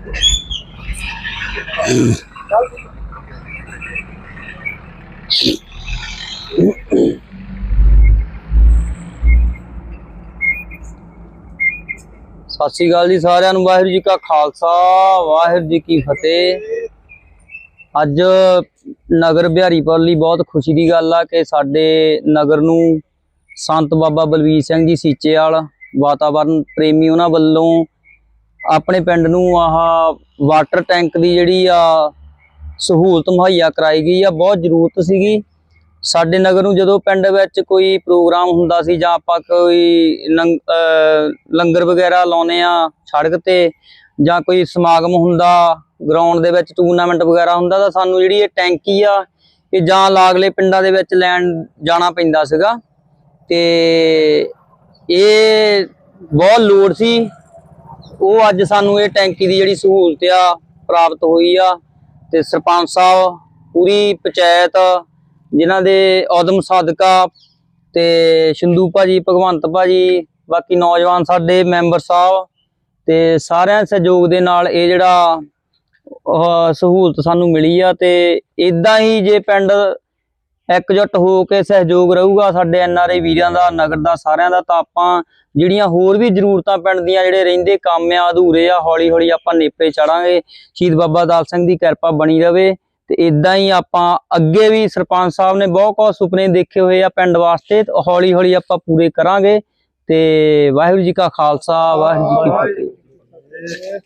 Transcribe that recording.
ਸਤਿ ਸ਼੍ਰੀ ਅਕਾਲ ਜੀ ਸਾਰਿਆਂ ਨੂੰ, ਵਾਹਿਗੁਰੂ ਜੀ ਕਾ ਖਾਲਸਾ, ਵਾਹਿਗੁਰੂ ਜੀ ਕੀ ਫਤਿਹ। ਅੱਜ ਨਗਰ ਬਿਹਾਰੀਪੁਰ ਲਈ ਬਹੁਤ ਖੁਸ਼ੀ ਦੀ ਗੱਲ ਆ ਕਿ ਸਾਡੇ ਨਗਰ ਨੂੰ ਸੰਤ ਬਾਬਾ ਬਲਵੀਰ ਸਿੰਘ ਜੀ ਸੀਚੇ ਸੀਚੇਵਾਲ, ਵਾਤਾਵਰਨ ਪ੍ਰੇਮੀ ਉਹਨਾਂ ਵੱਲੋਂ ਆਪਣੇ ਪਿੰਡ ਨੂੰ ਆਹ ਵਾਟਰ ਟੈਂਕ ਦੀ ਜਿਹੜੀ ਆ ਸਹੂਲਤ ਮੁਹੱਈਆ ਕਰਾਈ ਗਈ ਆ, ਬਹੁਤ ਜ਼ਰੂਰਤ ਸੀਗੀ। ਸਾਡੇ ਨਗਰ ਨੂੰ ਜਦੋਂ ਪਿੰਡ ਵਿੱਚ ਕੋਈ ਪ੍ਰੋਗਰਾਮ ਹੁੰਦਾ ਸੀ ਜਾਂ ਆਪਾਂ ਕੋਈ ਲੰਗ- ਲੰਗਰ ਵਗੈਰਾ ਲਾਉਨੇ ਆ ਸੜਕ ਤੇ ਜਾਂ ਕੋਈ ਸਮਾਗਮ ਹੁੰਦਾ ਗਰਾਊਂਡ ਦੇ ਵਿੱਚ ਟੂਰਨਾਮੈਂਟ ਵਗੈਰਾ ਹੁੰਦਾ ਤਾਂ ਸਾਨੂੰ ਜਿਹੜੀ ਇਹ ਟੈਂਕੀ ਆ, ਇਹ ਜਾਂ ਲਾਗਲੇ ਪਿੰਡਾਂ ਦੇ ਵਿੱਚ ਲੈਣ ਜਾਣਾ ਪੈਂਦਾ ਸੀਗਾ। ਤੇ ਇਹ ਬਹੁਤ ਲੋੜ ਸੀ। ਉਹ ਅੱਜ ਸਾਨੂੰ ਇਹ ਟੈਂਕੀ ਦੀ ਜਿਹੜੀ ਸਹੂਲਤ ਆ ਪ੍ਰਾਪਤ ਹੋਈ ਆ ਤੇ ਸਰਪੰਚ ਸਾਹਿਬ, ਪੂਰੀ ਪੰਚਾਇਤ, ਜਿਨ੍ਹਾਂ ਦੇ ਉਦਮ ਸਾਦਕਾ ਤੇ ਸਿੰਧੂ ਭਾਜੀ, ਭਗਵੰਤ ਭਾਜੀ, ਬਾਕੀ ਨੌਜਵਾਨ ਸਾਡੇ ਮੈਂਬਰ ਸਾਹਿਬ ਤੇ ਸਾਰਿਆਂ ਸਹਿਯੋਗ ਦੇ ਨਾਲ ਇਹ ਜਿਹੜਾ ਸਹੂਲਤ ਸਾਨੂੰ ਮਿਲੀ ਆ ਤੇ ਇਦਾਂ ਹੀ ਜੇ ਪਿੰਡ ਇਕਜੁੱਟ ਹੋ ਕੇ ਸਹਿਯੋਗ ਰਹੂਗਾ ਸਾਡੇ ਐਨਆਰਏ ਵੀਰਾਂ ਦਾ, ਨਗਰ ਦਾ, ਸਾਰਿਆਂ ਦਾ, ਤਾਂ ਆਪਾਂ ਜਿਹੜੀਆਂ ਹੋਰ ਵੀ ਜ਼ਰੂਰਤਾਂ ਪਿੰਡ ਦੀਆਂ ਜਿਹੜੇ ਰਹਿੰਦੇ ਕੰਮ ਆ, ਅਧੂਰੇ ਆ ਹੌਲੀ ਹੌਲੀ ਆਪਾਂ ਨੇਪੇ ਚੜਾਂਗੇ। ਸ਼ਹੀਦ ਬਾਬਾ ਦਾਲ ਸਿੰਘ ਦੀ ਕਿਰਪਾ ਬਣੀ ਰਵੇ ਤੇ ਇਦਾਂ ਹੀ ਆਪਾਂ ਅੱਗੇ ਵੀ ਸਰਪੰਚ ਸਾਹਿਬ ਨੇ ਬਹੁਤ ਬਹੁਤ ਸੁਪਨੇ ਦੇਖੇ ਹੋਏ ਆ ਪਿੰਡ ਵਾਸਤੇ ਹੌਲੀ ਹੌਲੀ ਆਪਾਂ ਪੂਰੇ ਕਰਾਂਗੇ ਤੇ ਵਾਹਿਗੁਰੂ ਜੀ ਕਾ ਖਾਲਸਾ ਵਾਹਿਗੁਰੂ ਜੀ ਕੀ ਫਤਿਹ।